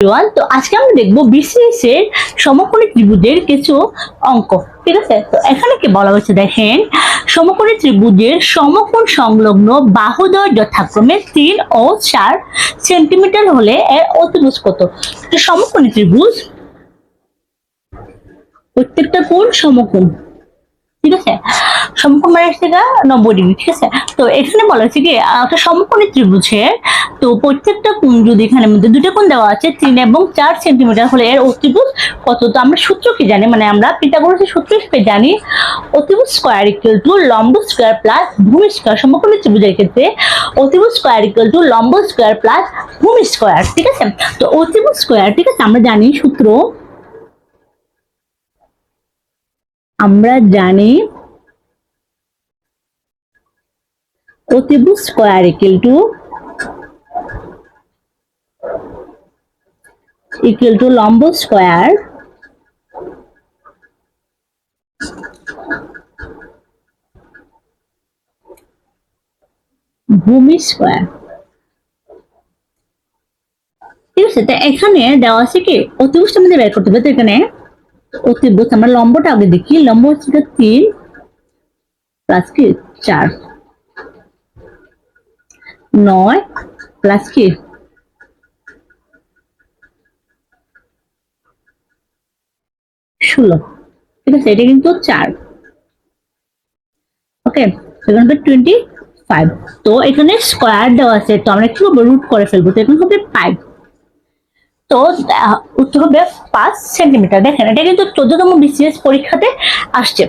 Everyone তো আজকে আমরা দেখব বিসিএস এর সমকোণী ত্রিভুজের কিছু অঙ্ক। ঠিক আছে? তো এখানে কি বলা হচ্ছে দেখেন, সমকোণী ত্রিভুজের সমকোণ সংলগ্ন বাহুদ্বয় যথাক্রমে তিন ও চার সেন্টিমিটার হলে এর অতিভুজ কত? সমকোণী ত্রিভুজ প্রত্যেকটা কোণ সমকোণ। সমকোণ মানে হচ্ছে নব্বই ডিগ্রি ঠিক আছে? তো এখানে বলা হচ্ছে কি একটা সমকোণী ত্রিভুজের তো প্রত্যেকটা কোণ যদি এখানে মধ্যে দুটো কোণ দেওয়া আছে, তিন এবং চার সেন্টিমিটার হলে এর অতিভুজ কত? তো আমরা সূত্র কি জানি? মানে আমরা পিথাগোরাসের সূত্র হিসেবে জানি? অতিভুজ স্কোয়ার ইকুয়াল টু লম্ব স্কোয়ার প্লাস ভূমি স্কোয়ার সমকোণী ত্রিভুজের ক্ষেত্রে অতিভুজ স্কোয়ার ইকুয়াল টু লম্ব স্কোয়ার প্লাস ভূমি স্কোয়ার ঠিক আছে? তো অতিভুজ স্কোয়ার ঠিক আছে? আমরা জানি সূত্র, আমরা জানি অতিভুজ square equal to equal to লম্ব স্কোয়ার ভূমি স্কোয়ার। ঠিক আছে, তো এখানে দেওয়া আছে কি অতিভুজটা আমাদের বের করতে হবে। তো এখানে অতিভুজ আমরা লম্বটা আগে দেখি। লম্ব হচ্ছে তিন প্লাস কি, চার। নয় প্লাস কি? ষোলো। ঠিক আছে, এটা কিন্তু চার। ওকে সেখানে হবে টোয়েন্টি ফাইভ তো এখানে স্কোয়ার দেওয়া আছে, তো আমরা করব রুট করে ফেলব। তো এখানে হবে ফাইভ তো উত্তর হবে পাঁচ সেন্টিমিটার দেখেন, এটা কিন্তু চোদ্দতম বিসিএস পরীক্ষাতে আসছে।